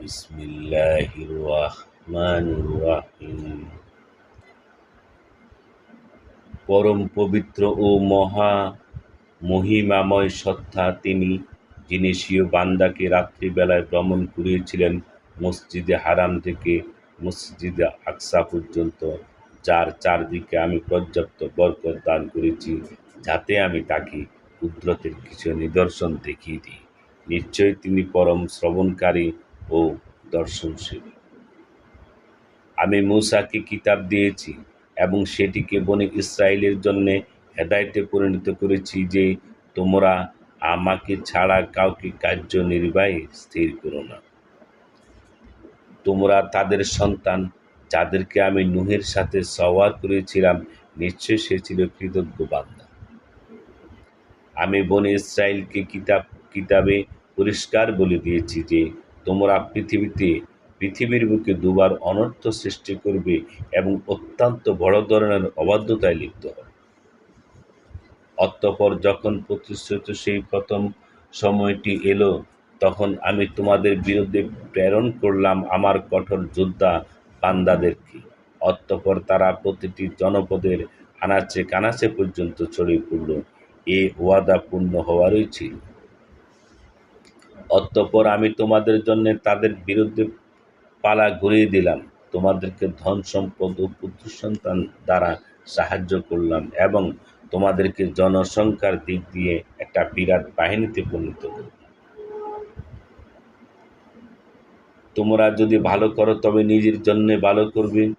بسم الله الرحمن الرحيم পরম পবিত্র ও মহা মহিমাময় সত্তা তিনি যিনি স্বীয় বান্দাকে রাত্রিবেলায় ভ্রমণ করিয়েছিলেন মসজিদে হারাম থেকে মসজিদে আকসা পর্যন্ত যার চারদিকে আমি পর্যাপ্ত বরকত দান করেছি যাতে আমি তাকে কুদরতের কিছু নিদর্শন দেখিয়ে দিই নিশ্চয়ই তিনি পরম শ্রবণকারী ও দর্শনশীল। আমি মূসাকে কিতাব দিয়েছি এবং সেটিকে বনে ইসরায়েলের জন্য হেদায়েতে পরিণত করেছি যে তোমরা আমাকে ছাড়া কাউকে কার্য কার্যনির্বাহী স্থির করো না। তোমরা তাদের সন্তান যাদেরকে আমি নুহের সাথে সওয়ার করেছিলাম নিশ্চয় সে ছিল কৃতজ্ঞ বান্দা। আমি বনে ইসরায়েলকে কিতাব, কিতাবে পরিষ্কার বলে দিয়েছি যে তোমরা পৃথিবীতে পৃথিবীর বুকে দুবার অনর্থ সৃষ্টি করবে এবং অত্যন্ত বড় ধরনের অবাধ্যতায় লিপ্ত হবে। অতঃপর যখন প্রতিশ্রুত সেই প্রথম সময়টি এলো, তখন আমি তোমাদের বিরুদ্ধে প্রেরণ করলাম আমার কঠোর যোদ্ধা বান্দাদেরকে অতঃপর তারা প্রতিটি জনপদের আনাচে কানাচে পর্যন্ত ছড়িয়ে পড়ল। এ ওয়াদা পূর্ণ হওয়ারই ছিল। অতঃপর আমি তোমাদের জন্য তাদের বিরুদ্ধে পালা ঘুরিয়ে দিলাম। তোমাদেরকে ধন সম্পদ ও পুত্র সন্তান দ্বারা সাহায্য করলাম এবং তোমাদেরকে জনসংখ্যার দিক দিয়ে একটা বিরাট বাহিনীতে পরিণত করলাম। তোমরা যদি ভালো করো তবে নিজের জন্যে ভালো করবে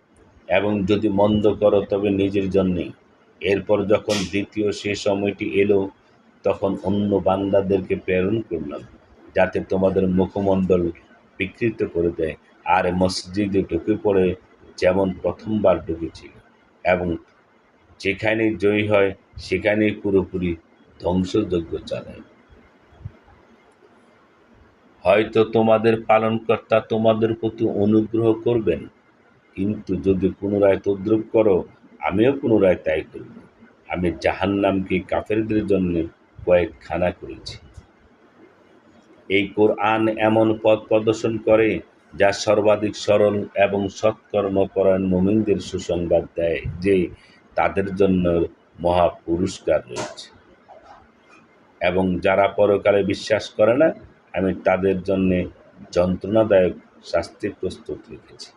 এবং যদি মন্দ করো তবে নিজের জন্যে। এরপর যখন দ্বিতীয় সে সময়টি এলো, তখন অন্য বান্দাদেরকে প্রেরণ করলাম। যাতে তোমাদের মুখমণ্ডল বিকৃত করে দেয়। আর মসজিদে ঢুকে পড়ে যেমন প্রথমবার ঢুকেছিল। এবং যেখানে জয়ী হয়, সেখানেই পুরোপুরি ধ্বংসযজ্ঞ চালায়। হয়তো তোমাদের পালনকর্তা তোমাদের প্রতি অনুগ্রহ করবেন, কিন্তু যদি পুনরায় তদ্রুপ করো, আমিও পুনরায় তাই করব। আমি জাহান্নামকে কাফেরদের জন্য কয়েকখানা করেছি। এই কোরআন এমন পথ প্রদর্শন করে যা সর্বাধিক সরল এবং সৎকর্মপরায়ণ মোমিনদের সুসংবাদ দেয়, যে তাদের জন্য মহা পুরস্কার রয়েছে। এবং যারা পরকালে বিশ্বাস করে না, আমি তাদের জন্যে যন্ত্রণাদায়ক শাস্তি প্রস্তুত রেখেছি।